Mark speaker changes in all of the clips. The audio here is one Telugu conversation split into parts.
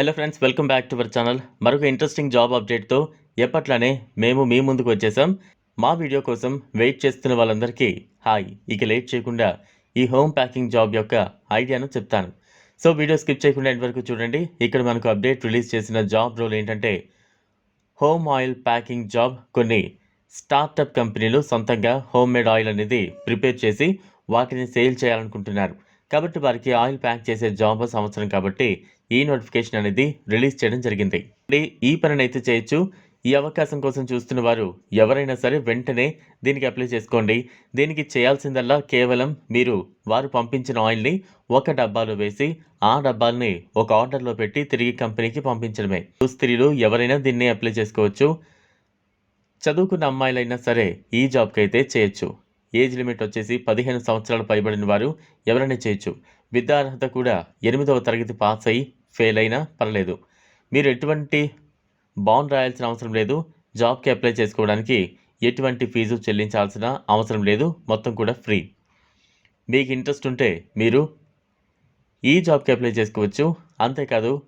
Speaker 1: Hello friends welcome back to our channel మరొక ఇంట్రెస్టింగ్ జాబ్ అప్డేట్తో ఎప్పట్లానే మేము మీ ముందుకు వచ్చేసాం. మా వీడియో కోసం వెయిట్ చేస్తున్న వాళ్ళందరికీ హాయ్ ఇక లేట్ చేయకుండా ఈ హోమ్ ప్యాకింగ్ జాబ్ యొక్క ఐడియాను చెప్తాను. సో వీడియో స్కిప్ చేయకుండా ఎండ్ వరకు చూడండి. ఇక్కడ మనకు అప్డేట్ రిలీజ్ చేసిన జాబ్ రోల్ ఏంటంటే హోమ్ ఆయిల్ ప్యాకింగ్ జాబ్ కొన్ని స్టార్టప్ కంపెనీలు సొంతంగా హోమ్ మేడ్ ఆయిల్ అనేది ప్రిపేర్ చేసి వాటిని సేల్ చేయాలనుకుంటున్నారు. కాబట్టి వారికి ఆయిల్ ప్యాక్ చేసే జాబ్ సంవత్సరం కాబట్టి ఈ నోటిఫికేషన్ అనేది రిలీజ్ చేయడం జరిగింది. ఈ పనిని అయితే చేయొచ్చు. ఈ అవకాశం కోసం చూస్తున్న వారు ఎవరైనా సరే వెంటనే దీనికి అప్లై చేసుకోండి. దీనికి చేయాల్సిందల్లా కేవలం మీరు వారు పంపించిన ఆయిల్ని ఒక డబ్బాలో వేసి ఆ డబ్బాల్ని ఒక ఆర్డర్లో పెట్టి తిరిగి కంపెనీకి పంపించడమే. స్త్రీలు ఎవరైనా దీన్ని అప్లై చేసుకోవచ్చు. చదువుకున్న అమ్మాయిలైనా సరే ఈ జాబ్కి అయితే చేయొచ్చు. ఏజ్ లిమిట్ వచ్చేసి పదిహేను సంవత్సరాలు పైబడిన వారు ఎవరైనా చేయొచ్చు. విద్యార్హత కూడా ఎనిమిదవ తరగతి పాస్ అయి ఫెయిల్ అయినా పర్లేదు. మీరు ఎటువంటి బాండ్ రాయాల్సిన అవసరం లేదు. జాబ్కి అప్లై చేసుకోవడానికి ఎటువంటి ఫీజు చెల్లించాల్సిన అవసరం లేదు. మొత్తం కూడా ఫ్రీ. మీకు ఇంట్రెస్ట్ ఉంటే మీరు ఈ జాబ్కి అప్లై చేసుకోవచ్చు. అంతేకాదు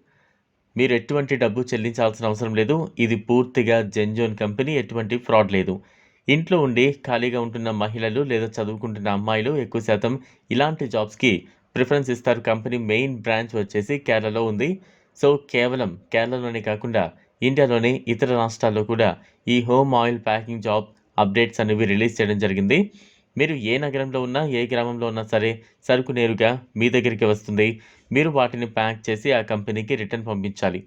Speaker 1: మీరు ఎటువంటి డబ్బు చెల్లించాల్సిన అవసరం లేదు. ఇది పూర్తిగా జెన్జోన్ కంపెనీ ఎటువంటి ఫ్రాడ్ లేదు. ఇంట్లో ఉండి ఖాళీగా ఉంటున్న మహిళలు లేదా చదువుకుంటున్న అమ్మాయిలు ఎక్కువ శాతం ఇలాంటి జాబ్స్కి ప్రిఫరెన్స్ ఇస్తారు. కంపెనీ మెయిన్ బ్రాంచ్ వచ్చేసి కేరళలో ఉంది. సో కేవలం కేరళలోనే కాకుండా ఇండియాలోని ఇతర రాష్ట్రాల్లో కూడా ఈ home oil packing job updates అనేవి రిలీజ్ చేయడం జరిగింది. మీరు ఏ నగరంలో ఉన్నా ఏ గ్రామంలో ఉన్నా సరే సరుకు నేరుగా మీ దగ్గరికి వస్తుంది. మీరు వాటిని ప్యాక్ చేసి ఆ కంపెనీకి రిటర్న్ పంపించాలి.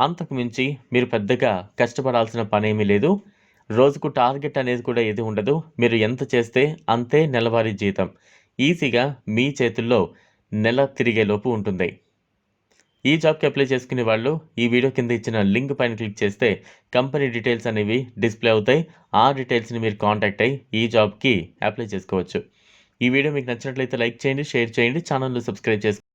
Speaker 1: అంతకుమించి మీరు పెద్దగా కష్టపడాల్సిన పని ఏమీ లేదు. రోజుకు టార్గెట్ అనేది కూడా ఏది ఉండదు. మీరు ఎంత చేస్తే అంతే నెలవారీ జీతం. ఈజీగా మీ చేతుల్లో నెల తిరిగేలోపు ఉంటుంది. ఈ జాబ్కి అప్లై చేసుకునే వాళ్ళు ఈ వీడియో కింద ఇచ్చిన లింక్ పైన క్లిక్ చేస్తే కంపెనీ డీటెయిల్స్ అనేవి డిస్ప్లే అవుతాయి. ఆ డీటెయిల్స్ని మీరు కాంటాక్ట్ అయ్యి ఈ జాబ్కి అప్లై చేసుకోవచ్చు. ఈ వీడియో మీకు నచ్చినట్లయితే లైక్ చేయండి షేర్ చేయండి ఛానల్ను సబ్స్క్రైబ్ చేసుకోండి